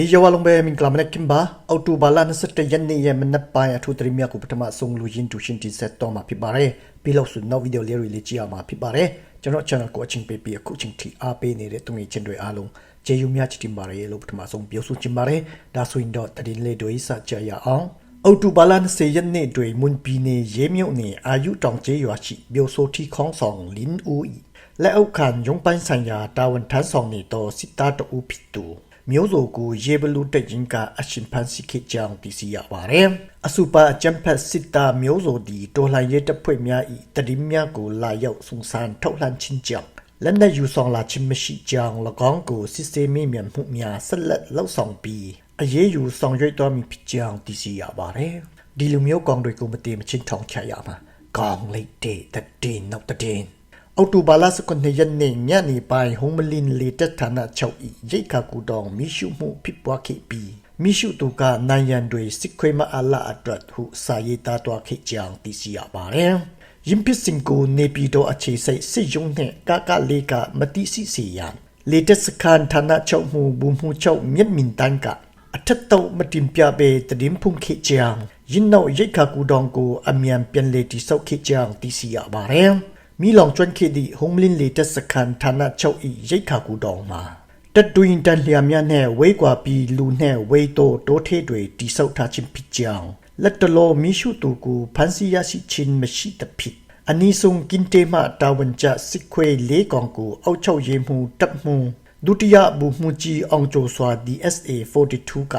ေယဝလုံးပဲမင်္ဂလာမနေ့ကင်ဘာအော်တိုဘာလ21ရက်နေ့ရဲ့မနက်ပိုင်းအထူးသတိမြတ်ကိုပထမဆုံးလူရင်းတူရှင်းတင်ဆက်တော့မှာဖြစ်ပါတယ်ပြီးလို့ဆိုနောက်ဗီဒီယိုလေးတွေလေးကြည့်ရမှာဖြစ်ပါတယ်ကျွန်တော် channel ကိုအချင်းပေးပြီးအခုချင်းထိအားပေးနေတဲ့သူငယ်ချင်းတွေအားလုံးကျေးဇူးများချစ်တင်ပါတယ်လို့ပထမဆုံးပြောဆိုချင်ပါတယ်ဒါဆိုရင်တော့တည်င်းလေးတွေစကြရအောင်အော်တိုဘာလ20ရက်နေ့တွင်မွန်ပီနေရဲမြုပ်နေအာယူတောင်ကျေးရွာရှိမြို့ဆိုတီခေါင်းဆောင်လင်းဦးဤလက်အောက်ခံရုံးပိုင်းဆိုင်ရာတာဝန်ထမ်းဆောင်နေသောစစ်သားတအူးဖြစ်သူ မျိုးစုံကိုရေဘလူတက်ရင်ကအရှင်ဖန်စီခေကြောင်းသိရှိရပါတယ်။အစုပါအချမ်ဖတ်စစ်တာမျိုးစုံဒီတော်လှန်ရေးတပ်ဖွဲ့များဤတတိများကိုလာရောက်စုံစမ်းထုတ်လှမ်းခြင်းကြောင့်လက်နက်ယူဆောင်လာခြင်းမရှိကြောင်း၎င်းကိုစစ်ဆေးမိမြန်မှုများဆက်လက်လှုပ်ဆောင်ပြီးအရေးယူဆောင်ရွက်တော်မူဖြစ်ကြောင်းသိရှိရပါတယ်။ဒီလိုမျိုးကောင်တွေကိုမတည်မချင်းထောင်ချရမှာ။ကောင်းလိုက်တဲ့တည်နောက်တည် အောက်တိုဘာလ19ရက်နေ့ညနေပိုင်းဟုံးမလင်းလေတက်ဌာန6ဤရိတ်ခါကူတောင်မိရှုမှုဖြစ်ပွားခဲ့ပြီးမိရှုသူကနိုင်ရန်တွေစစ်ခွေးမအလာအတွက်ဟုစာရေးသားတော်ခဲ့ကြောင်းသိရှိရပါတယ်။ယင်ပစ်စင်ကိုနေပြည်တော်အခြေစိတ်စစ်ရုံးနဲ့ကကလေးကမတိစီစီရန်လေတက်စခန်ဌာန6မှုဘူမှု6မြင့်မင်တန်းကအထက်တော့မတင်ပြပေတည်င်းဖုန်ခေချောင်ယင်းနောက်ရိတ်ခါကူတောင်ကိုအမြန်ပြန်လေတိဆောက်ခေချောင်သိရှိရပါတယ်။ မီလောင်ကျွမ်းခဲ့သည့် Homeland လေတက်စခန်ဌာနချုပ်၏ရိတ်ခါကူတောင်မှာတက်တွင်တက်လျာများနှင့်ဝေးကွာပြီးလူနှင့်ဝေးသောတိုးထေးတွေတိဆောက်ထားခြင်းဖြစ်ကြောင်းလက်တလောမိရှုသူကိုဖန်စီရရှိခြင်းမရှိသဖြင့်အနီးဆုံးကင်တေမတာဝန်ကျစစ်ခွေလေးကောင်ကိုအောက်ချုပ်ရေးမှုတပ်မှုဒုတိယဘူမှုကြီးအောင်ကျော်စွာ DSA 42က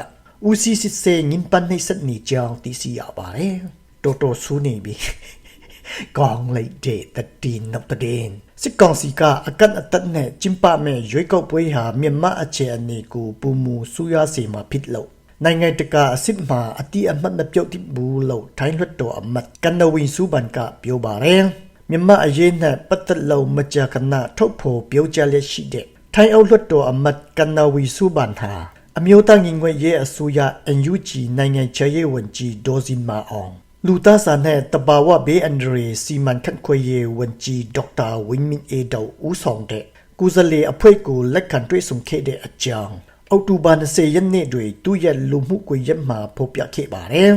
ဦးစီးစစ်စေငင်းပန်းနှိပ်စက်နေကြောင်းသိရှိရပါတယ်တော်တော်ဆူးနေပြီ ကောင်းလိုက်တဲ့တတိနောက်တဲ့စစ်ကောင်စီကအကန့်အသတ်နဲ့ကျင်းပမဲ့ရွေးကောက်ပွဲဟာမြန်မာအခြေအနေကိုပုံမူဆူရစေမှာဖြစ်လို့နိုင်ငံတကာအစစ်မှာအတိအမှတ်မပြုတ်တိဘူးလို့ထိုင်းလွှတ်တော်အမတ်ကနဝင်းစုပန်ကပြောပါတယ်မြန်မာအရေးနဲ့ပတ်သက်လို့မကြာခဏထုတ်ဖော်ပြောကြားလျက်ရှိတဲ့ထိုင်းအုပ်လွှတ်တော်အမတ်ကနဝီစုပန်ဟာအမျိုးသားညီညွတ်ရေးအစိုးရ NUG နိုင်ငံခြားရေးဝန်ကြီးဒေါ်စင်မာအောင် လူသားစာနဲ့တဘာဝဘေးအန္တရာယ်စီမံခန့်ခွဲရေးဝန်ကြီးဒေါက်တာဝင်းမင်းအေတောဦးဆောင်တဲ့ကုဇလေအဖွဲ့ကိုလက်ခံတွေ့ဆုံခဲ့တဲ့အကြောင်းအောက်တိုဘာ20ရက်နေ့တွင်သူရဲ့လူမှုကွန်ရက်မှာဖော်ပြခဲ့ပါတယ်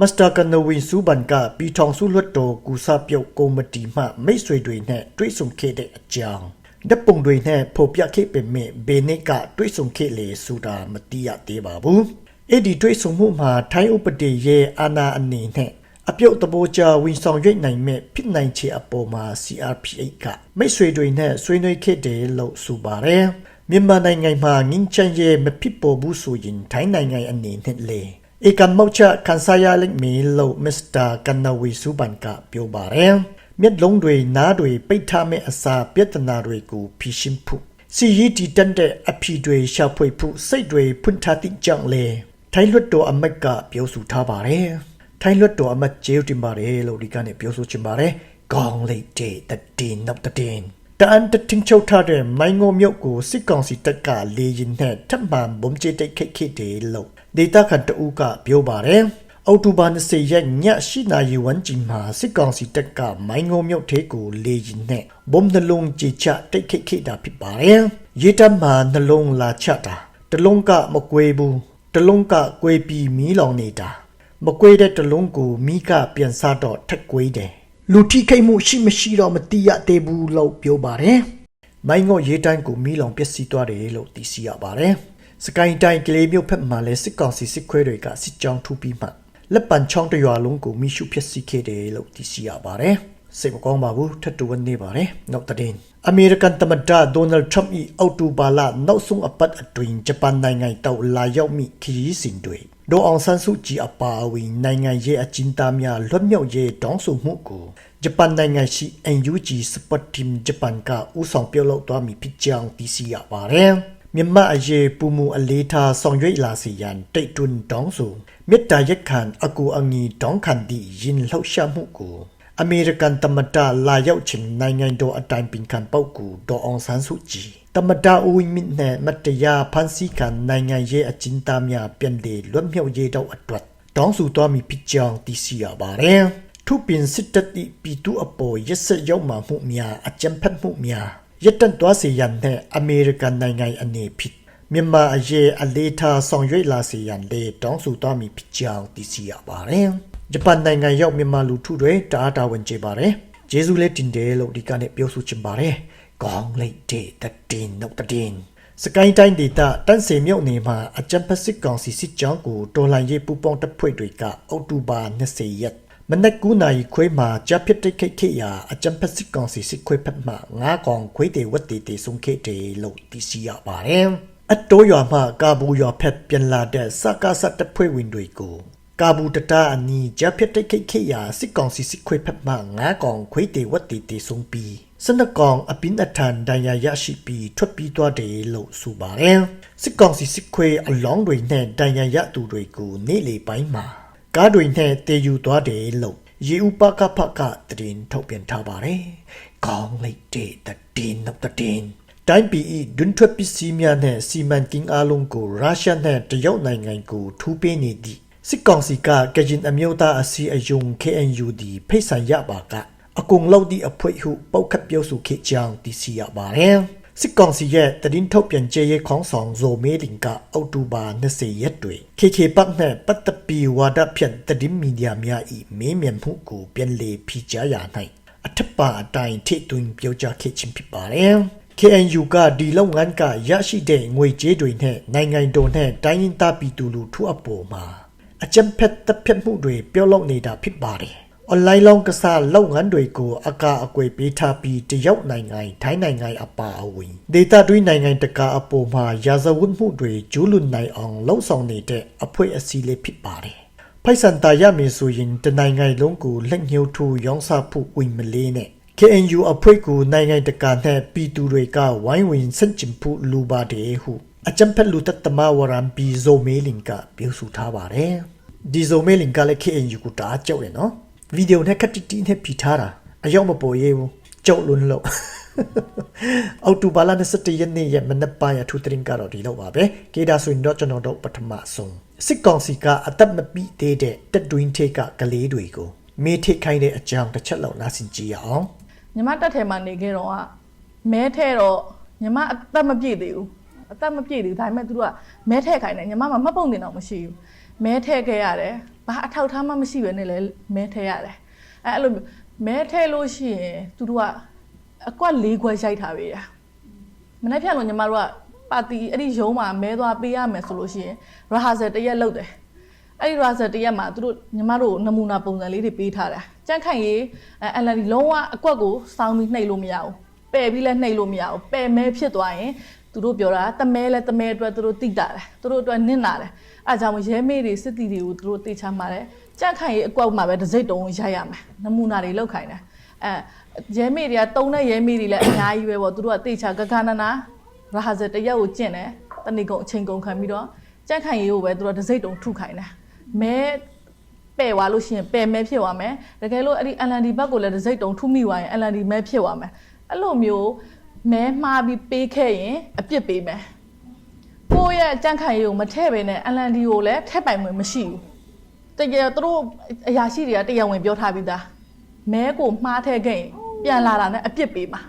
မစ္စတာကနဝင်းစုဘန်ကပီထောင်စုလွတ်တော်ကူစာပြုတ်ကော်မတီမှမိတ်ဆွေတွေနဲ့တွေ့ဆုံခဲ့တဲ့အကြောင်းဓာတ်ပုံတွေနဲ့ဖော်ပြခဲ့ပေမဲ့ဘယ်နှစ်ကတွေ့ဆုံခဲ့လေဆိုတာမသိရသေးပါဘူးအဲ့ဒီတွေ့ဆုံမှုမှာထိုင်းဥပဒေရဲ့အာဏာအနေနဲ့ အပြုတ်တဘောချဝင်ဆောင်ရွက်နိုင်မဲ့ဖြစ်နိုင်ခြေအပေါ်မှာ CRPH ကမိတ်ဆွေတွေနဲ့ဆွေးနွေးခဲ့တယ်လို့ဆိုပါတယ်မြန်မာနိုင်ငံမှာငင်းချမ်းရဲ့မဖြစ်ပေါ်ဘူးဆိုရင်ထိုင်းနိုင်ငံအနေနဲ့လေဧကမောက်ချခန်းစားရလိမ့်မယ်လို့မစ္စတာကန်နဝီစုဘန်ကပြောပါတယ်မျက်လုံးတွေနားတွေပိတ်ထားမဲ့အစာပြဿနာတွေကိုဖြေရှင်းဖို့စီရီတီတန်တဲ့အဖြီတွေရှာဖွေဖို့စိတ်တွေဖွင့်ထားသည့်ကြောင့်လေထိုင်းလွတ်တော်အမတ်ကပြောဆိုထားပါတယ် ထိုင်းလွတ်တော်အမတ်ကျေးဇူးတင်ပါတယ်လို့ဒီကနေ့ပြောဆိုချင်ပါတယ်။ကောင်းလိုက်တဲ့တည်နောက်တည်တန်တတင်ချုပ်ထားတဲ့မိုင်းငုံမြုပ်ကိုစစ်ကောင်စီတပ်ကလေရင်နဲ့ထပ်မံဘုံကျတိတ်ခိတ်ခိတ်တယ်လို့ဒေတာခန်တူကပြောပါတယ်။အောက်တိုဘာ20ရက်ညရှိနာရီဝန်းကျင်မှာစစ်ကောင်စီတပ်ကမိုင်းငုံမြုပ်သေးကိုလေရင်နဲ့ဘုံနှလုံးကြေချတိတ်ခိတ်ခိတ်တာဖြစ်ပါတယ်။ရေတပ်မှာနှလုံးလာချတာတလုံးကမကွေးဘူးတလုံးကကွေးပြီးမီးလောင်နေတာ မကွေးတဲ့တလုံးကိုမိကပြန်စားတော့ထက်ကွေးတယ်လူထိခိုက်မှုရှိမရှိတော့မတိရသေးဘူးလို့ပြောပါတယ်မိုင်းငေါ့ရေးတိုင်းကိုမိလောင်ပျက်စီးသွားတယ်လို့သိရှိရပါတယ်စကိုင်းတိုင်းကလေးမျိုးဖက်မှာလဲစစ်ကောင်စီစစ်ခွဲတွေကစစ်ကြောင်းထူပြီးမှလက်ပံချောင်းတရွာလုံးကိုမိရှုဖျက်ဆီးခဲ့တယ်လို့သိရှိရပါတယ်စိတ်မကောင်းပါဘူးထပ်တူဝင်နေပါတယ်နောက်တဲ့အမေရိကန်သမ္မတဒေါ်နယ်ထရမ့်၏အောက်တိုဘာလနောက်ဆုံးအပတ်အတွင်းဂျပန်နိုင်ငံတောက်လာရောက်မိခရီးစဉ်တွေ ဒေါ်အောင်ဆန်းစုကြည်အပါအဝင်နိုင်ငံရဲ့အကျဉ်းသားများလွတ်မြောက်ရေးတောင်းဆိုမှုကိုဂျပန်နိုင်ငံရှိ NUG Sport Team ဂျပန်ကဦးဆောင်ပြုလုပ်သွားမည်ဖြစ်ကြောင်းသိရှိရပါတယ်မြန်မာအရေးပူမူအလေးထားဆောင်ရွက်လာစီရန်တိတ်တွန်းတောင်းဆိုမေတ္တာရက်ခံအကူအငီတောင်းခံသည့်ယင်လှောက်ရှားမှုကိုအမေရိကန်သမ္မတလာရောက်ခြင်းနိုင်ငံတော်အတိုင်ပင်ခံပုဂ္ဂိုလ်ဒေါ်အောင်ဆန်းစုကြည် သမ္မတဦးဝင်းမြင့်နဲ့မတရားဖန်ဆီးခံနိုင်ငံရေးအကျဉ်းသားများပြန်လည်လွတ်မြောက်ရေးတော့အတွက်တောင်းဆိုသွားမည်ဖြစ်ကြောင်းသိရှိရပါတယ်။ထုပင်စစ်တပ်၏ပြည်သူအပေါ်ရက်စက်ရောက်မှမှုများအကြမ်းဖက်မှုများရပ်တန့်သွားစေရန်နဲ့အမေရိကန်နိုင်ငံအနေဖြင့်မြန်မာအရေးအလေးထားဆောင်ရွက်လာစေရန်လေတောင်းဆိုသွားမည်ဖြစ်ကြောင်းသိရှိရပါတယ်။ဂျပန်နိုင်ငံရောက်မြန်မာလူထုတွေတအားတာဝန်ကျေပါတယ်။ဂျေဇူးလည်းတင်တယ်လို့ဒီကနေ့ပြောဆိုချင်ပါတယ်။ ကောင်းလိုက်တဲ့တတင်နှုတ်တတင်စကိုင်းတိုင်းဒေသတန့်စေမြို့နယ်မှာအကြံပစစ်ကောင်စီစစ်ကြောင်းကိုတော်လှန်ရေးပူးပေါင်းတပ်ဖွဲ့တွေကအောက်တိုဘာ20ရက်မနက်9နာရီခွဲမှာကြားဖြစ်တဲ့ခိတ်ခိတ်ရာအကြံပစစ်ကောင်စီစစ်ခွဲဖက်မှငါးကောင်ခွေးတေဝတ်တေတေဆုံးခဲ့တယ်လို့သိရှိရပါတယ်။အတိုးရွာမှကာဘူရွာဖက်ပြန်လာတဲ့စကားစတပ်ဖွဲ့ဝင်တွေကိုကာဘူတတာအနီးကြားဖြစ်တဲ့ခိတ်ခိတ်ရာစစ်ကောင်စီစစ်ခွဲဖက်မှငါးကောင်ခွေးတေဝတ်တေတေဆုံးပြီး စနကောင်အပင်းအထန်ဒဏ်ရာရရှိပြီးထွက်ပြေးသွားတယ်လို့ဆိုပါတယ်။စစ်ကောင်စီစစ်ခွဲအလောင်းတွေနဲ့ဒဏ်ရာရသူတွေကိုနေ့လေပိုင်းမှာကားတွေနဲ့တည်ယူသွားတယ်လို့ရေဥပကဖကတရင်ထုတ်ပြန်ထားပါတယ်။ကောင်းလိုက်တဲ့တတင်နောက်တတင်တိုင်းပြည်ဤဒွန်းထွက်ပစ္စည်းများနဲ့စီမံကိန်းအလုံးကိုရုရှားနဲ့တရုတ်နိုင်ငံကိုထူးပေးနေသည့်စစ်ကောင်စီကကရင်အမျိုးသားအစည်းအရုံး KNU ဒီဖိတ်ဆိုင်ရပါက အကုံလောက်သည့်အဖွဲ့ဟုပောက်ခတ်ပြောဆိုခဲ့ကြောင်းသိရှိရပါတယ်။စစ်ကောင်စီရဲ့တရင်ထုတ်ပြန်ကြေးရဲခေါင်းဆောင်ဇိုမေလင်ကအောက်တိုဘာ20ရက်တွင် KK ပတ်နဲ့ပတ်သက်ပြီးဝါဒဖြန့်တရင်မီဒီယာများ၏မေးမြန်းမှုကိုပြန်လည်ဖိကြားရ၌အထက်ပါအတိုင်းထိသွင်းပြောကြားခဲ့ခြင်းဖြစ်ပါတယ်။ KNU ကဒီလုပ်ငန်းကရရှိတဲ့ငွေကြေးတွေနဲ့နိုင်ငံတော်နဲ့တိုင်းရင်းသားပြည်သူလူထုအပေါ်မှာအကြံဖက်တပ်ဖြတ်မှုတွေပြောလုပ်နေတာဖြစ်ပါတယ်။ online လောင်းကစားလုပ်ငန်းတွေကိုအကာအကွယ်ပေးထားပြီးတရုတ်နိုင်ငံထိုင်းနိုင်ငံအပါအဝင်ဒေသတွင်းနိုင်ငံတကာအပေါ်မှာရာဇဝတ်မှုတွေကျူးလွန်နိုင်အောင်လှုံ့ဆော်နေတဲ့အဖွဲ့အစည်းလေးဖြစ်ပါတယ်။ဖိုက်စန်တာရမည်ဆိုရင်တနိုင်ငံလုံးကိုလက်ညှိုးထိုးရောင်းစားဖို့ဝင်မလေးနဲ့ KNU အဖွဲ့ကိုနိုင်ငံတကာနဲ့ပြည်သူတွေကဝိုင်းဝန်းဆန့်ကျင်ဖို့လိုပါတယ်ဟုအကြံဖက်လူသက်သမားဝရံပီဇိုမေလင်ကပြောဆိုထားပါတယ်။ဒီဇိုမေလင်ကလည်း KNU ကိုတားကြောက်တယ်နော်။ ဗီဒီယိုနဲ့ခက်တီတီနဲ့ပြီးထားတာအရောက်မပေါ်ရေးဘူးကြောက်လွန်းလို့အောက်တိုဘာလ27ရက်နေ့ရဲ့မနက်ပိုင်းအထူးသတင်းကတော့ဒီလောက်ပါပဲကေဒါဆိုရင်တော့ကျွန်တော်တို့ပထမဆုံးစစ်ကောင်စီကအသက်မပြည့်သေးတဲ့တက်တွင်းထိတ်ကကလေးတွေကိုမေးထိတ်ခိုင်းတဲ့အကြောင်းတစ်ချက်လောက်နားဆင်ကြည့်ရအောင်ညီမတက်ထဲမှာနေခဲ့တော့ကမဲထဲတော့ညီမအသက်မပြည့်သေးဘူးအသက်မပြည့်သေးဘူးဒါပေမဲ့သူတို့ကမဲထဲခိုင်းတယ်ညီမမှာမှတ်ပုံတင်တော့မရှိဘူးမဲထဲခဲ့ရတယ် ဘာအထောက်ထားမှမရှိဘဲနဲ့လည်းမဲထဲရတယ်အဲအဲ့လိုမျိုးမဲထဲလို့ရှိရင်သူတို့ကအကွက်၄ခွက်ရိုက်ထားပေးရမနေ့ဖြန်လို့ညီမတို့ကပါတီအဲ့ဒီရုံးမှာမဲသွားပေးရမယ်ဆိုလို့ရှိရင်ရဟာဆယ်တစ်ရက်လုပ်တယ်အဲ့ဒီရာဇတရက်မှာသူတို့ညီမတို့နမူနာပုံစံလေးတွေပေးထားတာကြန့်ခိုင်ရေးအလန်ဒီလုံးဝအကွက်ကိုစောင်းပြီးနှိပ်လို့မရဘူးပယ်ပြီးလည်းနှိပ်လို့မရဘူးပယ်မဲဖြစ်သွားရင် သူတို့ပြောတာတမဲလဲတမဲအတွက်သူတို့တိတာတယ်သူတို့အတွက်နင့်နာတယ်အဲကြောင့်ရဲမေးတွေစစ်တီတွေကိုသူတို့တေချမှာတယ်ကြန့်ခိုင်ရေးအကွက်မှာပဲတစ်စိတ်တုံးရိုက်ရမယ်နမူနာတွေလောက်ခိုင်းတယ်အဲရဲမေးတွေကတုံးတဲ့ရဲမေးတွေလည်းအများကြီးပဲပေါ့သူတို့ကတေချာဂဂနနာရာဇတရက်ကိုကျင့်တယ်တဏီကုံအချိန်ကုန်ခံပြီးတော့ကြန့်ခိုင်ရေးကိုပဲသူတို့တစ်စိတ်တုံးထုခိုင်းတယ်မဲပဲ့သွားလို့ရှိရင်ပဲ့မဲဖြစ်သွားမယ်တကယ်လို့အဲ့ဒီ LND ဘက်ကိုလည်းတစ်စိတ်တုံထုမိသွားရင် LND မဲဖြစ်သွားမယ်အဲ့လိုမျိုး မဲမှားပြီးပေးခဲ့ရင်အပြစ်ပေးမယ်ကိုယ့်ရဲ့ကြန့်ခိုင်ရေးကိုမထည့်ပဲနဲ့ LND ကိုလည်းထည့်ပိုင်ဝင်မရှိဘူးတကယ်သူတို့အရာရှိတွေကတရားဝင်ပြောထားပြီးသားမဲကိုမှားထည့်ခဲ့ရင်ပြန်လာတာနဲ့အပြစ်ပေးမှာ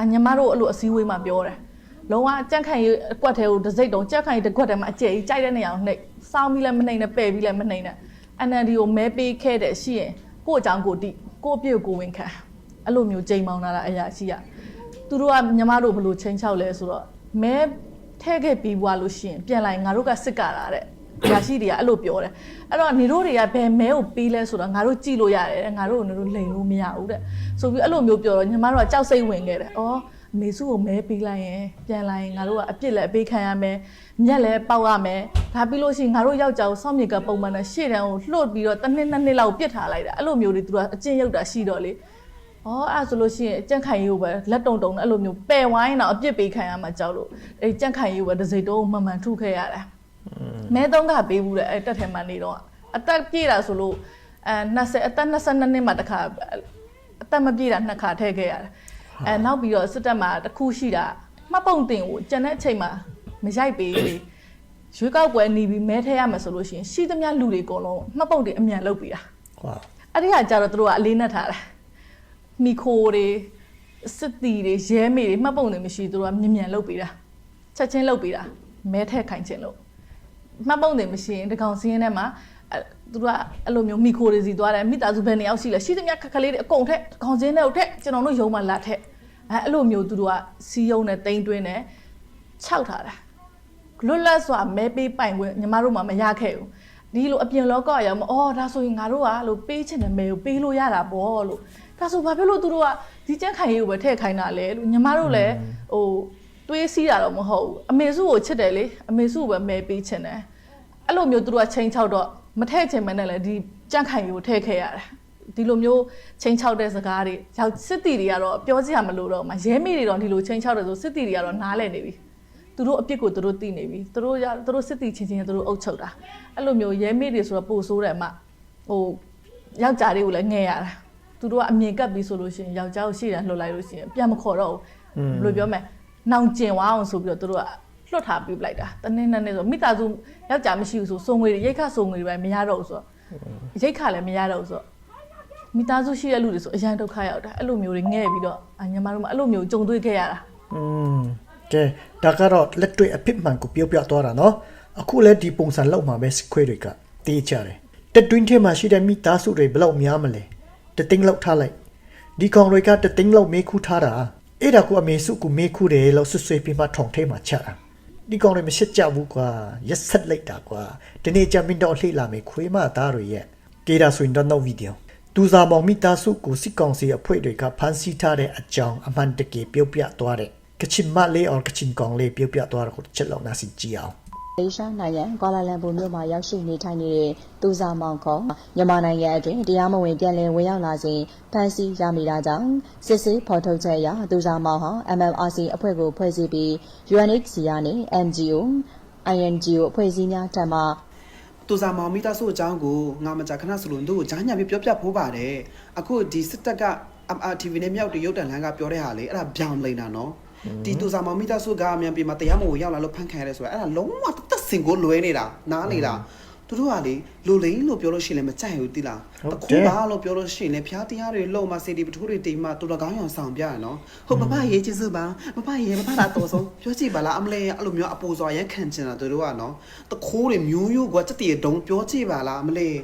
အညီမတို့အဲ့လိုအစည်းအဝေးမှာပြောတယ်လုံးဝကြက်ခိုင်ရေးအကွက်ထဲကိုတစ်စိတ်တုံကြက်ခိုင်ရေးတစ်ကွက်ထဲမှာအကျယ်ကြီးကြိုက်တဲ့နေရာကိုနှိပ်စောင်းပြီးလည်းမနှိပ်နဲ့ပဲ့ပြီးလည်းမနှိပ်နဲ့ NLD ကိုမဲပေးခဲ့တဲ့ရှိရင်ကို့အကြောင်းကိုတိကို့အပြည့်ကိုကိုဝင်ခံအဲ့လိုမျိုးချိန်မောင်းလာတာအရာရှိရ သူတို့ကညီမတို့ဘယ်လိုချိန်ချောက်လဲဆိုတော့မဲထဲခဲ့ပြီးွားလို့ရှိရင်ပြန်လိုက်ငါတို့ကစစ်ကတာတဲ့အရာရှိတွေကအဲ့လိုပြောတယ်အဲ့တော့နေတို့တွေကဘယ်မဲကိုပေးလဲဆိုတော့ငါတို့ကြည့်လို့ရတယ်တဲ့ငါတို့ကနေတို့လိန်လို့မရဘူးတဲ့ဆိုပြီးအဲ့လိုမျိုးပြောတော့ညီမတို့ကကြောက်စိတ်ဝင်ခဲ့တယ်ဩအမေစုကိုမဲပေးလိုက်ရင်ပြန်လာရင်ငါတို့ကအပြစ်လည်းအပေးခံရမယ်မြက်လည်းပေါက်ရမယ်ဒါပြီးလို့ရှိရင်ငါတို့ယောက်ျားကိုစောင့်မြေကပုံမှန်နဲ့ရှေ့တန်းကိုလှုပ်ပြီးတော့တစ်နှစ်နှစ်နှစ်လောက်ပြစ်ထားလိုက်တာအဲ့လိုမျိုးတွေသူကအကျင့်ရောက်တာရှိတော့လေ ဩအဲ့ဆိုလို့ရှိရင်ကြန့်ခိုင်ရေးကိုပဲလက်တုံတုံနဲ့အဲ့လိုမျိုးပယ်ဝိုင်းတော့အပြစ်ပေးခံရမှာကြောက်လို့အဲ့ကြန့်ခိုင်ရေးကိုပဲတစ်စိတ်တုံးမှန်မှန်ထုခဲ့ရတာမဲသုံးကပေးဘူးတဲ့အဲ့တက်ထဲမှာနေတော့အသက်ပြည့်တာဆိုလို့အဲ20အသက်22နှစ်မှာတစ်ခါအသက်မပြည့်တာနှစ်ခါထည့်ခဲ့ရတယ်အဲနောက်ပြီးတော့စစ်တပ်မှာတစ်ခုရှိတာမှတ်ပုံတင်ကိုကျန်တဲ့အချိန်မှာမရိုက်ပေးလေရွေးကောက်ပွဲနေပြီးမဲထဲရမယ်ဆိုလို့ရှိရင်ရှိသမျှလူတွေအကုန်လုံးမှတ်ပုံတင်အမြန်လုပ်ပြီးတာဟွာအဲ့ဒီကကြတော့သူတို့ကအလေးနဲ့ထားတာ မီခိုတွေစစ်တီတွေရဲမေတွေမှတ်ပုံတွေမရှိသူတို့ကမြင်မြန်လုပ်ပေးတာချက်ချင်းလုပ်ပေးတာမဲထည့်ခိုင်းခြင်းလို့မှတ်ပုံတင်မရှိရင်ဒီကောင်စင်းထဲမှာအဲသူတို့ကအဲ့လိုမျိုးမိခိုတွေစီသွားတယ်မိသားစုဘယ်နှစ်ယောက်ရှိလဲရှိသမျှခက်ခလေးတွေအကုန်ထက်ဒီကောင်စင်းထဲကိုထက်ကျွန်တော်တို့ရုံးမှာလာထက်အဲအဲ့လိုမျိုးသူတို့ကစီယုံနဲ့တိမ့်တွင်းနဲ့ခြောက်ထားတာလွတ်လပ်စွာမဲပေးပိုင်ခွင့်ညီမတို့မှမရခဲ့ဘူး ဒီလိုအပြင်လောကရောက်မအော်ဒါဆိုရင်ငါတို့ကလို့ပေးချင်တဲ့မဲကိုပေးလို့ရတာပေါ့လို့ဒါဆိုဘာဖြစ်လို့သူတို့ကဒီကြက်ခိုင်ရေးကိုပဲထည့်ခိုင်းတာလဲလို့ညီမတို့လည်းဟိုတွေးစီးတာတော့မဟုတ်ဘူးအမေစုကိုချစ်တယ်လေအမေစုကိုပဲမဲပေးချင်တယ်အဲ့လိုမျိုးသူတို့ကချိန်ချောက်တော့မထည့်ချင်မနဲ့လည်းဒီကြက်ခိုင်ရေးကိုထည့်ခဲ့ရတယ်ဒီလိုမျိုးချိန်ချောက်တဲ့စကားတွေရောက်စစ်တီတွေကတော့ပြောစရာမလိုတော့မှရဲမိတွေတော့ဒီလိုချိန်ချောက်တယ်ဆိုစစ်တီတွေကတော့နားလည်နေပြီ သူတို့အပြစ်ကိုသူတို့သိနေပြီသူတို့ရသူတို့စစ်တီချင်းချင်းသူတို့အုပ်ချုပ်တာအဲ့လိုမျိုးရဲမေးတွေဆိုတော့ပို့ဆိုးတယ်အမဟိုယောက်ျားတွေကိုလည်းငဲရတာသူတို့ကအမြင်ကပ်ပြီးဆိုလို့ရှိရင်ယောက်ျားကိုရှေ့တန်းလှုပ်လိုက်လို့ရှိရင်ပြန်မခေါ်တော့ဘူးဘယ်လိုပြောမလဲနောင်ကျင်သွားအောင်ဆိုပြီးတော့သူတို့ကလွတ်ထားပြီးပလိုက်တာတနေ့နဲ့နေ့ဆိုမိသားစုယောက်ျားမရှိဘူးဆိုစုံငွေတွေရိတ်ခစုံငွေတွေပဲမရတော့ဘူးဆိုတော့ရိတ်ခလည်းမရတော့ဘူးဆိုတော့မိသားစုရှိတဲ့လူတွေဆိုအရန်ဒုက္ခရောက်တာအဲ့လိုမျိုးတွေငဲ့ပြီးတော့အညီမတို့ကအဲ့လိုမျိုးကြုံတွေ့ခဲ့ရတာอืม တယ်ဒါကတော့လက်တွေ့အဖြစ်မှန်ကိုပြောပြသွားတာနော်အခုလဲဒီပုံစံလောက်မှာပဲစခွဲတွေကတေးချတယ်တက်တွင်းထဲမှာရှိတဲ့မိသားစုတွေဘလောက်များမလဲတသိန်းလောက်ထားလိုက်ဒီကောင်တွေကတသိန်းလောက်မေးခူးထားတာအဲ့ဒါကိုအမေစုကမေးခူးတယ်လို့ဆွဆွေးပြီးမှထောင်ထဲမှာချတာဒီကောင်တွေမရှက်ကြဘူးကွာရက်ဆက်လိုက်တာကွာဒီနေ့ကြမင်းတော့လှိလာမေခွေးမသားတွေရဲ့ကေဒါဆိုရင်တော့နောက်ဗီဒီယိုသူစာမောင်မိသားစုကိုစစ်ကောင်စီအဖွဲ့တွေကဖမ်းဆီးထားတဲ့အကြောင်းအမှန်တကယ်ပြောပြသွားတဲ့ ကချင်မလေးအော်ကချင်ကောင်လေးပြောပြသွားတာကိုချက်လောက်နာစီကြည့်အောင်လေရှားနိုင်ငံကွာလာလမ်ပူမြို့မှာရောက်ရှိနေထိုင်နေတဲ့သူစာမောင်ခေါ်မြန်မာနိုင်ငံအတွင်းတရားမဝင်ပြန်လည်ဝင်ရောက်လာစဉ်ဖမ်းဆီးရမိတာကြောင့်စစ်ဆေးဖော်ထုတ်ချက်အရသူစာမောင်ဟာ MMRC အဖွဲ့ကိုဖွဲ့စည်းပြီး UNHCR နဲ့ NGO INGO အဖွဲ့အစည်းများထံမှတူစာမောင်မိသားစုအကြောင်းကိုငါမကြခဏစလို့တို့ကိုဂျာညာပြပြောပြဖိုးပါတယ်အခုဒီစစ်တပ်က MRTV နဲ့မြောက်တရုတ်တန်လန်းကပြောတဲ့ဟာလေအဲ့ဒါပြောင်းလိမ့်တာနော် ဒီတူစာမောင်မိသားစုကအမြန်ပြေမှာတရားမဝင်ရောက်လာလို့ဖန်ခံရတယ်ဆိုတာအဲ့ဒါလုံးဝတက်စင်ကိုလွဲနေတာနားနေတာသူတို့ကလေလူလိန်လို့ပြောလို့ရှိရင်လည်းမကြိုက်ဘူးတိလားဟုတ်တတယ်ခုပါလို့ပြောလို့ရှိရင်လည်းဖျားတရားတွေလုံမစေတီပထိုးတွေတိမ်မှတူတော်ကောင်းအောင်ဆောင်ပြရနော်ဟုတ်ပပရေးချစ်စုပါပပရေးပပလာတော်ဆုံးပြောကြည့်ပါလားအမလေးအဲ့လိုမျိုးအပူစွာရက်ခံချင်တာသူတို့ကနော်တခိုးတွေမျိုးရိုးကစက်တီတုံပြောကြည့်ပါလားအမလေး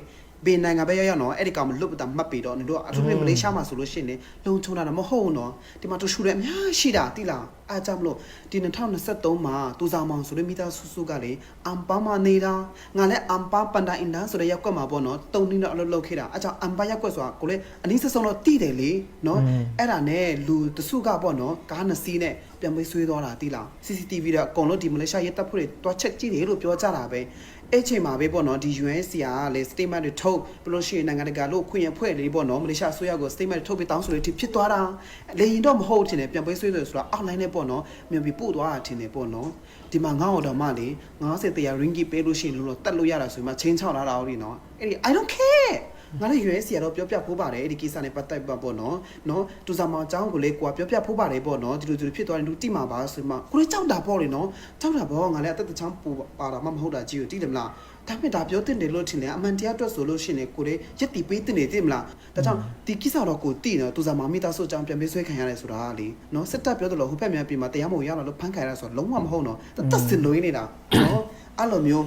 ဘယ်နိုင်ငံပဲရောက်ရောက်နော်အဲ့ဒီကောင်မလွတ်ပတာမှတ်ပြီးတော့နင်တို့ကအထူးသဖြင့်မလေးရှားမှာဆိုလို့ရှိရင်လေလုံချုံတာတော့မဟုတ်ဘူးနော်ဒီမှာတူရှူတယ်အများရှိတာတိလားအားကြောင့်မလို့ဒီ2023မှာတူဆောင်မောင်ဆိုတဲ့မိသားစုစုကလေအမ်ပါမနေတာငါလည်းအမ်ပါပန်ဒိုင်အင်ဒါဆိုတဲ့ရက်ကွက်မှာပေါ့နော်တုံနေတော့အလုပ်လုပ်ခဲ့တာအားကြောင့်အမ်ပါရက်ကွက်ဆိုတာကိုလေအနည်းဆက်ဆုံးတော့တိတယ်လေနော်အဲ့ဒါနဲ့လူတစုကပေါ့နော်ကားနှစ်စီးနဲ့ပြန်ပေးဆွေးသွားတာတိလား CCTV တော့အကုန်လုံးဒီမလေးရှားရဲတပ်ဖွဲ့တွေတွားချက်ကြည့်တယ်လို့ပြောကြတာပဲ အဲ့ချိန်မှာပဲပေါ့နော်ဒီ UNHCR ကလေ statement တွေထုတ်ပြီးလို့ရှိရင်နိုင်ငံတကာလို့ခွင့်ရဖွဲ့လေးပေါ့နော်မလေးရှားအစိုးရကို statement တွေထုတ်ပြီးတောင်းဆိုလေးဖြစ်သွားတာလေရင်တော့မဟုတ်ထင်တယ်ပြန်ပေးဆွေးတယ်ဆိုတာ outline နဲ့ပေါ့နော်မြန်ပြီးပို့သွားတာထင်တယ်ပေါ့နော်ဒီမှာငါ့ဟော်တော်မလေ90တရား ringgit ပေးလို့ရှိရင်လို့တက်လို့ရတာဆိုမှချင်းချောက်လာတာဟုတ်ဒီနော်အဲ့ဒီ I don't care ငါလည်း UNC ကတော့ပြောပြဖို့ပါတယ်အဲ့ဒီကိစ္စနဲ့ပတ်သက်ပါပေါ့နော်နော်တူစာမောင်အကြောင်းကိုလေကိုကပြောပြဖို့ပါတယ်ပေါ့နော်ဒီလိုဒီလိုဖြစ်သွားတယ်လူတိမှာပါဆိုမှကိုလည်းကြောက်တာပေါ့လေနော်ကြောက်တာပေါ့ငါလည်းအသက်တချောင်းပူပါတာမှမဟုတ်တာကြည့်ကိုတိတယ်မလားဒါပေမဲ့ဒါပြောတင်တယ်လို့ထင်တယ်အမှန်တရားအတွက်ဆိုလို့ရှိရင်ကိုလည်းရက်တီပေးတင်နေတယ်မလားဒါကြောင့်ဒီကိစ္စတော့ကိုတိနော်တူစာမောင်မိသားစုအကြောင်းပြန်ပေးဆွဲခံရတယ်ဆိုတာကလေနော်စစ်တပ်ပြောတယ်လို့ဟိုဘက်မြန်ပြင်မှာတရားမဝင်ရလာလို့ဖမ်းခံရတာဆိုတော့လုံးဝမဟုတ်နော်တက်စင်လွေးနေတာနော်အဲ့လိုမျိုး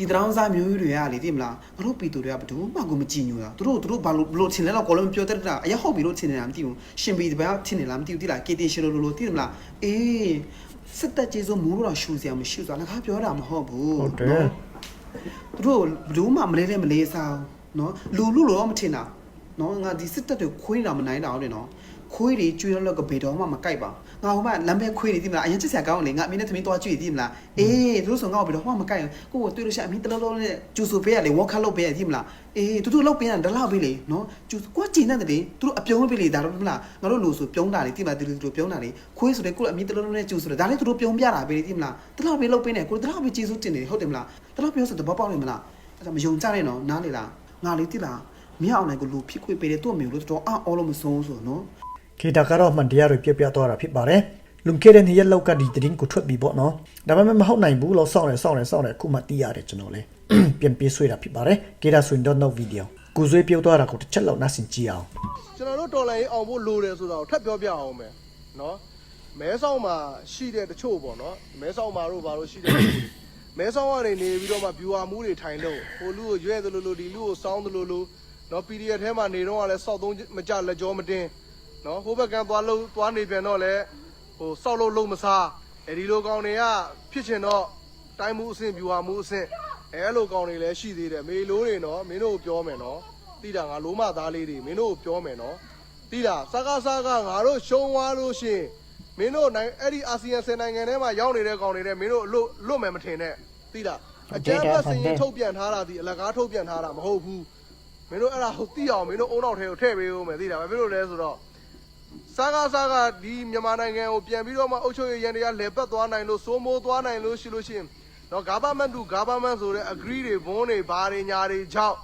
ဒီတရောင်းစားမျိုးကြီးတွေကလေသိမလားငါတို့ပြည်သူတွေကဘယ်သူမှကိုမကြည်ညိုတာသူတို့သူတို့ဘာလို့ဘလို့ထင်လဲတော့ကိုလုံးပြောတတ်တာအရာဟုတ်ပြီလို့ထင်နေတာမသိဘူးရှင်ပြည်တပန်းထင်နေလားမသိဘူးသိလားကေတင်ရှင်လို့လို့သိတယ်မလားအေးစစ်တပ်ကျေစုမိုးလို့တော့ရှူစရာမရှိဘူးဆိုတာငါကပြောတာမဟုတ်ဘူးဟုတ်တယ်နော်သူတို့ဘယ်သူမှမလဲလဲမလေးစားနော်လူလူလို့တော့မထင်တာနော်ငါဒီစစ်တပ်တွေခွေးတာမနိုင်တာဟုတ်တယ်နော် ခွေးတွေကျွေးတော့ကဘေတော်မှမကြိုက်ပါငါဟိုမှာလမ်းပဲခွေးတွေသိမလားအရင်ချစ်စရာကောင်းလေငါအမင်းနဲ့သမီးသွားကြည့်သိမလားအေးသူတို့ဆိုငါ့ကိုဘေတော်မှမကြိုက်ဘူးကိုကိုတွေ့လို့ရှိရင်အမင်းတလုံးလုံးနဲ့ကျူဆူပေးရလေဝေါ်ခတ်လုပ်ပေးရသိမလားအေးတူတူလုပ်ပေးရတာလောက်ပေးလေနော်ကျူကိုကျင်းတဲ့တယ်သူတို့အပြုံးပေးလေဒါတော့မလားငါတို့လူဆိုပြုံးတာလေသိမလားဒီလိုဒီလိုပြုံးတာလေခွေးဆိုတဲ့ကိုအမင်းတလုံးလုံးနဲ့ကျူဆူတယ်ဒါလည်းသူတို့ပြုံးပြတာပဲလေသိမလားတလောက်ပေးလုပ်ပေးနေကိုတလောက်ပေးကျေးဇူးတင်နေဟုတ်တယ်မလားတလောက်ပြောဆိုတဘောပေါက်နေမလားအဲ့ဒါမယုံကြနဲ့နော်နားလေလားငါလေးသိလားမြောက်အောင်လည်းကိုလူဖြစ်ခွေပေးတယ်သူ့အမျိုးလို့တော်အော်အော်လို့မဆုံးဆိုနော် ခေတ္တကတော့မှန်တရားတွေပြပြသွားတာဖြစ်ပါတယ်လွန်ခဲ့တဲ့နှစ်ရက်လောက်ကဒီသတင်းကိုထွက်ပြီးပေါ့နော်ဒါပေမဲ့မဟုတ်နိုင်ဘူးလို့စောင့်ရစောင့်ရစောင့်ရအခုမှသိရတယ်ကျွန်တော်လေပြန်ပြေးဆွေးတာဖြစ်ပါတယ်ခေတ္တဆိုရင်တော့နောက်ဗီဒီယိုကိုဆွေးပြောသွားတာကိုတစ်ချက်လောက်နားဆင်ကြည့်အောင်ကျွန်တော်တို့တော်လိုင်းအောင်ဖို့လိုတယ်ဆိုတာကိုထပ်ပြောပြအောင်မယ်နော်မဲဆောက်မှာရှိတဲ့တချို့ပေါ့နော်မဲဆောက်မှာတို့ဘာလို့ရှိတဲ့တချို့မဲဆောက်ကနေနေပြီးတော့မှ viewer မှုတွေထိုင်လို့ဟိုလူကိုရွဲ့သလိုလိုဒီလူကိုစောင်းသလိုလိုနော် PDF ထဲမှာနေတော့ကလည်းစောက်သုံးမကြလက်ကြောမတင်း နော်ဟိုဘက်ကသွားလို့သွားနေပြန်တော့လည်းဟိုစောက်လို့လုံးမစားအဲဒီလိုကောင်တွေကဖြစ်ချင်တော့တိုင်းမှုအဆင့် viewer မှုအဆင့်အဲလိုကောင်တွေလည်းရှိသေးတယ်မေလိုတွေနော်မင်းတို့ကိုပြောမယ်နော်တိတာငါလိုမသားလေးတွေမင်းတို့ကိုပြောမယ်နော်တိလားစကားစားကငါတို့ရှုံးသွားလို့ရှရင်မင်းတို့နိုင်အဲ့ဒီအာဆီယံ10နိုင်ငံထဲမှာရောက်နေတဲ့ကောင်တွေနဲ့မင်းတို့လွတ်လွတ်မယ်မထင်နဲ့တိလားအကြမ်းဖက်စင်ရင်ထုတ်ပြန်ထားတာဒီအလကားထုတ်ပြန်ထားတာမဟုတ်ဘူးမင်းတို့အဲ့ဒါဟုတ်သိအောင်မင်းတို့အုံနောက်ထဲကိုထည့်ပေးဦးမယ်သိလားဘာဖြစ်လို့လဲဆိုတော့ စားကားစားကဒီမြန်မာနိုင်ငံကိုပြန်ပြီးတော့မှအုပ်ချုပ်ရေးရန်တရားလဲပတ်သွားနိုင်လို့စိုးမိုးသွားနိုင်လို့ရှိလို့ရှိရင်နော် government to government ဆိုတဲ့ agree တွေဘုန်းတွေဘာတွေညာတွေကြောင့်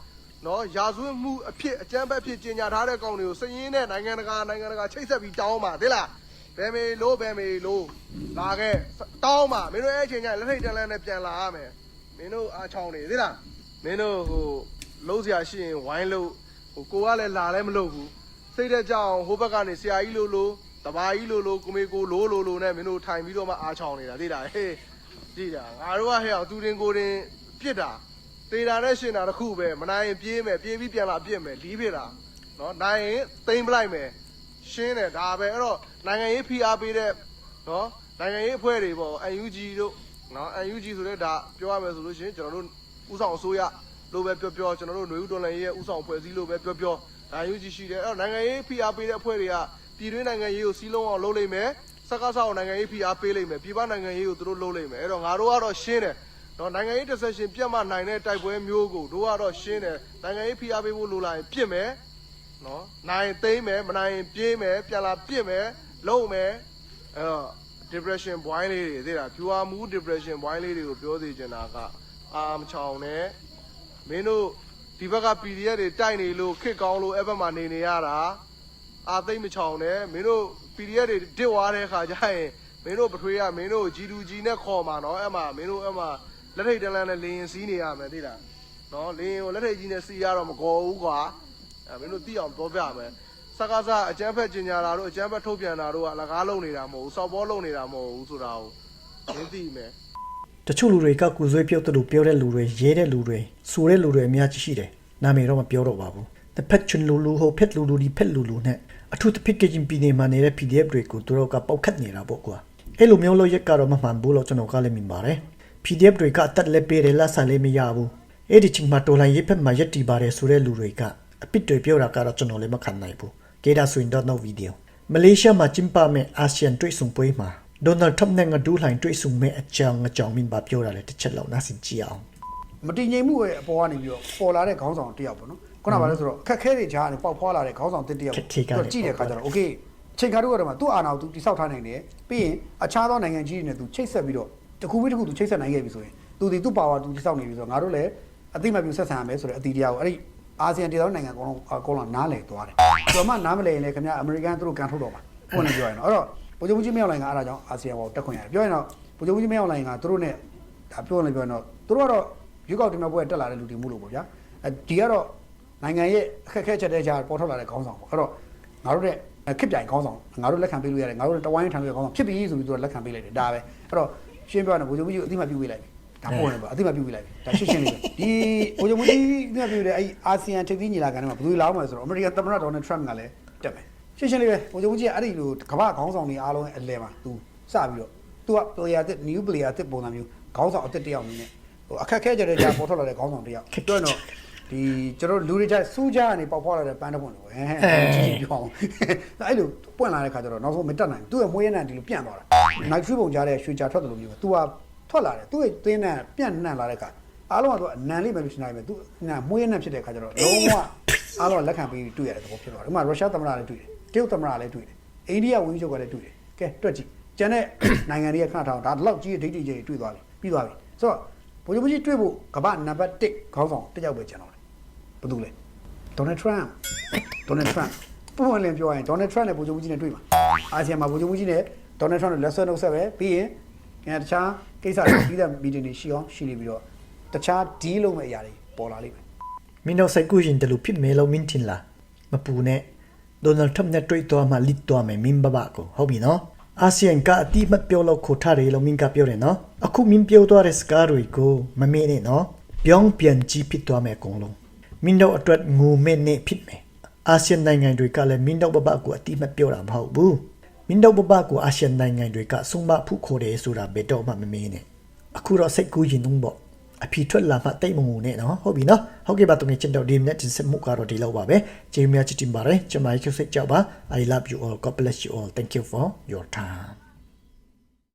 နော်ရာဇဝတ်မှုအဖြစ်အကြမ်းဖက်ဖြစ်ကျင်ညာထားတဲ့ကောင်တွေကိုစည်ရင်းနဲ့နိုင်ငံတကာနိုင်ငံတကာချိတ်ဆက်ပြီးတောင်းပါသိလားဘယ်မေလို့ဘယ်မေလို့လာခဲ့တောင်းပါမင်းတို့အဲ့အချိန်ကျရင်လက်ထိတ်တန်းလန်းနဲ့ပြန်လာရမယ်မင်းတို့အားချောင်းနေသိလားမင်းတို့ဟိုလုံးစရာရှိရင်ဝိုင်းလို့ဟိုကိုကလည်းလာလည်းမလုပ်ဘူး စိတ်တဲ့ကြောင်ဟိုဘက်ကနေဆရာကြီးလို့လို့တဘာကြီးလို့လို့ကိုမေကိုလို့လို့လို့နဲ့မင်းတို့ထိုင်ပြီးတော့မှအားချောင်းနေတာသိလားဟေးသိလားငါတို့ကဟဲ့အောင်သူတင်ကိုတင်ပြစ်တာတေတာနဲ့ရှင်တာတစ်ခုပဲမနိုင်ရင်ပြေးမယ်ပြေးပြီးပြန်လာပြစ်မယ်လီးပြတာနော်နိုင်ရင်သိမ့်ပလိုက်မယ်ရှင်းတယ်ဒါပဲအဲ့တော့နိုင်ငံရေးဖိအားပေးတဲ့နော်နိုင်ငံရေးအဖွဲ့တွေပေါ့ UNG တို့နော် UNG ဆိုတဲ့ဒါပြောရမယ်ဆိုလို့ရှိရင်ကျွန်တော်တို့ဥဆောင်အစိုးရလို့ပဲပြောပြောကျွန်တော်တို့ຫນွေဦးတော်လှန်ရေးရဲ့ဥဆောင်ဖွဲ့စည်းလို့ပဲပြောပြော ဒါ UNG ရှိတယ်အဲ့တော့နိုင်ငံရေးဖိအားပေးတဲ့အဖွဲ့တွေကပြည်တွင်းနိုင်ငံရေးကိုစီးလုံးအောင်လုပ်လိမ့်မယ်စကားဆောက်နိုင်ငံရေးဖိအားပေးလိမ့်မယ်ပြည်ပနိုင်ငံရေးကိုသူတို့လုပ်လိမ့်မယ်အဲ့တော့ငါတို့ကတော့ရှင်းတယ်တော့နိုင်ငံရေးတစ်ဆက်ရှင်ပြတ်မှနိုင်တဲ့တိုက်ပွဲမျိုးကိုတို့ကတော့ရှင်းတယ်နိုင်ငံရေးဖိအားပေးဖို့လိုလာရင်ပြစ်မယ်နော်နိုင်သိမ့်မယ်မနိုင်ရင်ပြေးမယ်ပြန်လာပြစ်မယ်လုံးမယ်အဲ့တော့ depression ဘွိုင်းလေးတွေသိလားဖြူအားမူ depression ဘွိုင်းလေးတွေကိုပြောသေးချင်တာကအာမချောင်နဲ့မင်းတို့ ဒီဘက်က PDF တွေတိုက်နေလို့ခစ်ကောင်းလို့အဲ့ဘက်မှာနေနေရတာအာသိမ့်မချောင်နဲ့မင်းတို့ PDF တွေတစ်ွားတဲ့ခါကျရင်မင်းတို့ပထွေးရမင်းတို့ G2G နဲ့ခေါ်မှာနော်အဲ့မှာမင်းတို့အဲ့မှာလက်ထိတ်တလန်းနဲ့လေရင်စီးနေရမယ်သိလားနော်လေရင်ကိုလက်ထိတ်ကြီးနဲ့စီးရတော့မကောဘူးကွာအဲမင်းတို့သိအောင်ပြောပြမယ်စကားစားအကျန်းဖက်ကျင်ညာတာတို့အကျန်းဖက်ထုတ်ပြန်တာတို့ကအလကားလုံးနေတာမဟုတ်ဘူးစောက်ဘောလုံးနေတာမဟုတ်ဘူးဆိုတာကိုမင်းသိမယ် တချို့လူတွေကကုဆွေးပြုတ်တယ်လို့ပြောတဲ့လူတွေရေးတဲ့လူတွေဆိုတဲ့လူတွေအများကြီးရှိတယ်နာမည်တော့မပြောတော့ပါဘူးတစ်ဖက်ချွန်လူလူဟိုဖက်လူလူဒီဖက်လူလူနဲ့အထူးသဖြင့်ကရင်ပြည်နယ်မှာနေတဲ့ PDF တွေကိုသူတို့ကပေါက်ခတ်နေတာပေါ့ကွာအဲ့လိုမျိုးလို့ရက်ကတော့မမှန်ဘူးလို့ကျွန်တော်ကလည်းမြင်ပါတယ် PDF တွေကအသက်လည်းပေးတယ်လက်ဆန်လည်းမရဘူးအဲ့ဒီချိန်မှာတော်လိုင်းရေးဖက်မှာရက်တီပါတယ်ဆိုတဲ့လူတွေကအပစ်တွေပြောတာကတော့ကျွန်တော်လည်းမခံနိုင်ဘူးကေဒါဆိုရင်တော့ no video မလေးရှားမှာကျင်းပမဲ့အာဆီယံတွေ့ဆုံပွဲမှာ ဒေါ်နယ်ထရမ့်နဲ့ငါဒူးလှိုင်တွေ့ဆုံမဲ့အကြောင်းအကြောင်းမင်းပါပြောတာလေတစ်ချက်လောက်နားဆင်ကြည့်အောင်မတည်ငြိမ်မှုရဲ့အပေါ်ကနေပြီးတော့ပေါ်လာတဲ့ခေါင်းဆောင်တစ်ယောက်ပေါ့နော်ခုနကဘာလဲဆိုတော့အခက်ခဲတွေကြားကနေပေါက်ဖွာလာတဲ့ခေါင်းဆောင်တစ်တစ်ယောက်ခက်ခဲကလည်းသူကြည့်တဲ့အခါကျတော့ okay ချိန်ခါတို့ကတော့မှသူ့အာဏာကိုသူတိဆောက်ထားနိုင်တယ်ပြီးရင်အခြားသောနိုင်ငံကြီးတွေနဲ့သူချိတ်ဆက်ပြီးတော့တစ်ခုပြီးတစ်ခုသူချိတ်ဆက်နိုင်ခဲ့ပြီဆိုရင်သူဒီသူ့ပါဝါသူတိဆောက်နေပြီဆိုတော့ငါတို့လည်းအသိမှတ်ပြုဆက်ဆံရမယ်ဆိုတဲ့အတီတရားကိုအဲ့ဒီအာဆီယံဒေသနိုင်ငံအကုန်လုံးအကုန်လုံးနားလည်သွားတယ်။ဆိုတော့မှနားမလည်ရင်လည်းခင်ဗျာအမေရိကန်သူတို့ကန်ထုတ်တော့မှာ။ဟုတ်နေပြောရင်တော့အဲ့တော့ ဗိုလ်ချုပ်ကြီးမင်းအောင်လှိုင်ကအဲ့ဒါကြောင့်အာဆီယံဘောတက်ခွင့်ရတယ်။ပြောရင်တော့ဗိုလ်ချုပ်ကြီးမင်းအောင်လှိုင်ကသူတို့နဲ့ဒါပြောနေပြောရင်တော့သူတို့ကတော့ရွေးကောက်တင်မြပွဲတက်လာတဲ့လူတွေမှုလို့ပေါ့ဗျာ။အဲဒီကတော့နိုင်ငံရဲ့အခက်အခဲချက်တဲ့ကြားပေါ်ထွက်လာတဲ့ခေါင်းဆောင်ပေါ့။အဲ့တော့ငါတို့တဲ့ခစ်ပြိုင်ခေါင်းဆောင်ငါတို့လက်ခံပေးလို့ရတယ်ငါတို့တဝိုင်းထမ်းလို့ရခေါင်းဆောင်ဖြစ်ပြီဆိုပြီးသူကလက်ခံပေးလိုက်တယ်ဒါပဲအဲ့တော့ရှင်းပြောရရင်ဗိုလ်ချုပ်ကြီးကိုအတိမတ်ပြုပေးလိုက်ပြီဒါပေါ်နေပါအတိမတ်ပြုပေးလိုက်ပြီဒါရှင်းရှင်းလေးပဲဒီဗိုလ်ချုပ်ကြီးအတိမတ်ပြုတဲ့အဲ့အာဆီယံထိပ်သီးညီလာခံထဲမှာဘယ်သူလာအောင်လဲဆိုတော့အမေရိကန်သမ္မတဒေါ်နယ်ထရမ့်ကလည်းတက်မယ် ရှင်းရှင်းလေးပဲဗိုလ်ချုပ်ကြီးကအဲ့ဒီလိုကမ္ဘာခေါင်းဆောင်တွေအားလုံးရဲ့အလဲမှာသူစပြီးတော့သူက player တစ် new player တစ်ပုံစံမျိုးခေါင်းဆောင်အစ်တစ်တစ်ယောက်အနေနဲ့ဟိုအခက်ခဲကြတဲ့ကြာပေါ်ထွက်လာတဲ့ခေါင်းဆောင်တစ်ယောက်ပြောရင်တော့ဒီကျွန်တော်လူတွေကြစူးကြကနေပေါက်ဖွာလာတဲ့ပန်းတစ်ပွင့်လို့ပဲဟဲ့ဟဲ့ကြည့်ပြောအောင်အဲ့လိုပွင့်လာတဲ့ခါကျတော့နောက်ဆုံးမတက်နိုင်ဘူးသူ့ရဲ့မွေးရနံဒီလိုပြန့်သွားတာနိုင်ထရီပုံကြားတဲ့ရွှေကြာထွက်တယ်လို့မျိုးသူကထွက်လာတယ်သူ့ရဲ့သင်းနဲ့ပြန့်နှံ့လာတဲ့ခါအားလုံးကသူအနံလေးပဲလို့ရှင်းနိုင်မယ်သူနာမွေးရနံဖြစ်တဲ့ခါကျတော့လုံးဝအားလုံးလက်ခံပြီးတွေ့ရတဲ့သဘောဖြစ်သွားတယ်ဥပမာရုရှားသမ္မတလည်းတွေ့တယ် တရုတ်သမ္မတလည်းတွေ့တယ်အိန္ဒိယဝန်ကြီးချုပ်ကလည်းတွေ့တယ်ကဲတွက်ကြည့်ကျန်တဲ့နိုင်ငံတွေကခဏထောင်ဒါဒီလောက်ကြီးတဲ့ဒိတ်တိကြီးတွေ့သွားပြီပြီးသွားပြီဆိုတော့ဘိုလ်ချုပ်ကြီးတွေ့ဖို့ကမ္ဘာနံပါတ်1ခေါင်းဆောင်တစ်ယောက်ပဲကျန်တော့တယ်ဘယ်သူလဲဒေါ်နယ်ထရန့်ဒေါ်နယ်ထရန့်ပုံမှန်လည်းပြောရရင်ဒေါ်နယ်ထရန့်နဲ့ဗိုလ်ချုပ်ကြီးနဲ့တွေ့မှာအာဆီယံမှာဗိုလ်ချုပ်ကြီးနဲ့ဒေါ်နယ်ထရန့်နဲ့လက်ဆွဲနှုတ်ဆက်ပဲပြီးရင်အဲတခြားကိစ္စတွေပြီးတဲ့မီတင်တွေရှိအောင်ရှိနေပြီးတော့တခြားဒီလုံးမဲ့အရာတွေပေါ်လာလိမ့်မယ်မင်းတို့စိတ်ကူးရင်တလူဖြစ်မဲလို့မင်းတင်လာမပူနဲ့ ဒေါ်နယ်ထရမ့်နဲ့တွေ့တော့မှလစ်တော့မယ်မင်းဘဘကိုဟုတ်ပြီနော်အာဆီယံကအတိမတ်ပြောလို့ခိုထားတယ်လို့မင်းကပြောတယ်နော်အခုမင်းပြောသွားတဲ့စကားတွေကိုမမေ့နဲ့နော်ပြောင်းပြန်ကြည့်ဖြစ်သွားမယ်အကုန်လုံးမင်းတို့အတွက်ငူမဲ့နေဖြစ်မယ်အာဆီယံနိုင်ငံတွေကလည်းမင်းတို့ဘဘကိုအတိမတ်ပြောတာမဟုတ်ဘူးမင်းတို့ဘဘကိုအာဆီယံနိုင်ငံတွေကစုံမဖုခိုးတယ်ဆိုတာဘယ်တော့မှမမေ့နဲ့အခုတော့စိတ်ကူးရင်တော့ပေါ့ အဖီထွက်လာမှတိတ်မငူနဲ့နော်ဟုတ်ပြီနော်ဟုတ်ကဲ့ပါတကယ်ချင်းတော့ဒီမြတ်တင်ဆက်မှုကတော့ဒီလောက်ပါပဲကျေးဇူးများချစ်တင်ပါတယ်ကျွန်မရုပ်စိတ်ကြောက်ပါ I love you all God bless you all thank you for your time